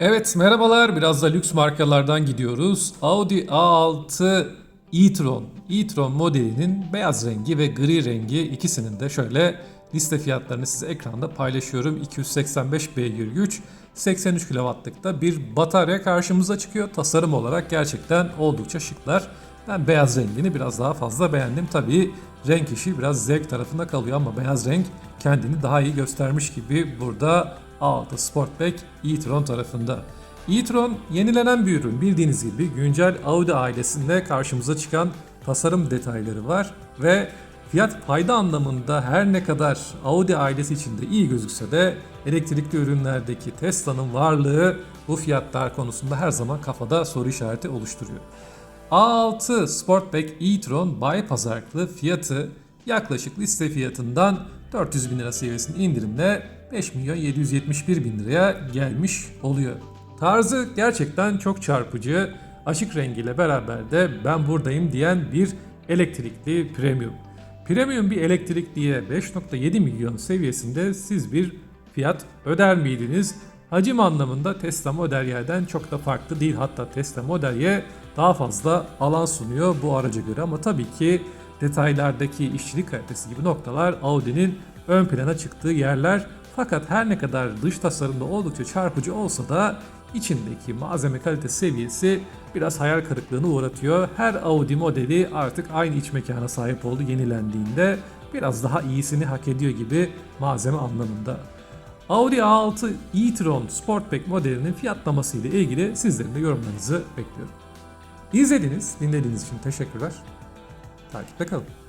Evet merhabalar biraz da lüks markalardan gidiyoruz. Audi A6 e-tron, e-tron modelinin beyaz rengi ve gri rengi ikisinin de şöyle liste fiyatlarını size ekranda paylaşıyorum. 285 beygir güç, 83 kW'lıkta bir batarya karşımıza çıkıyor. Tasarım olarak gerçekten oldukça şıklar. Ben beyaz rengini biraz daha fazla beğendim. Tabii renk işi biraz zevk tarafında kalıyor ama beyaz renk kendini daha iyi göstermiş gibi burada A6 Sportback e-tron tarafında. e-tron yenilenen bir ürün bildiğiniz gibi güncel Audi ailesinde karşımıza çıkan tasarım detayları var ve fiyat fayda anlamında her ne kadar Audi ailesi içinde iyi gözükse de elektrikli ürünlerdeki Tesla'nın varlığı bu fiyatlar konusunda her zaman kafada soru işareti oluşturuyor. A6 Sportback e-tron bay pazarlıklı fiyatı yaklaşık liste fiyatından 400 bin lira seviyesinde indirimle 5 milyon 771 bin liraya gelmiş oluyor. Tarzı gerçekten çok çarpıcı. Açık rengiyle beraber de ben buradayım diyen bir elektrikli premium. Premium bir elektrikliye 5.7 milyon seviyesinde siz bir fiyat öder miydiniz? Hacim anlamında Tesla Model Y'den çok da farklı değil. Hatta Tesla Model Y daha fazla alan sunuyor bu araca göre ama tabii ki detaylardaki işçilik kalitesi gibi noktalar Audi'nin ön plana çıktığı yerler. Fakat her ne kadar dış tasarımda oldukça çarpıcı olsa da içindeki malzeme kalite seviyesi biraz hayal kırıklığına uğratıyor. Her Audi modeli artık aynı iç mekana sahip oldu yenilendiğinde biraz daha iyisini hak ediyor gibi malzeme anlamında. Audi A6 e-tron Sportback modelinin fiyatlaması ile ilgili sizlerin de yorumlarınızı bekliyorum. İzlediğiniz, dinlediğiniz için teşekkürler. Takipte kalın.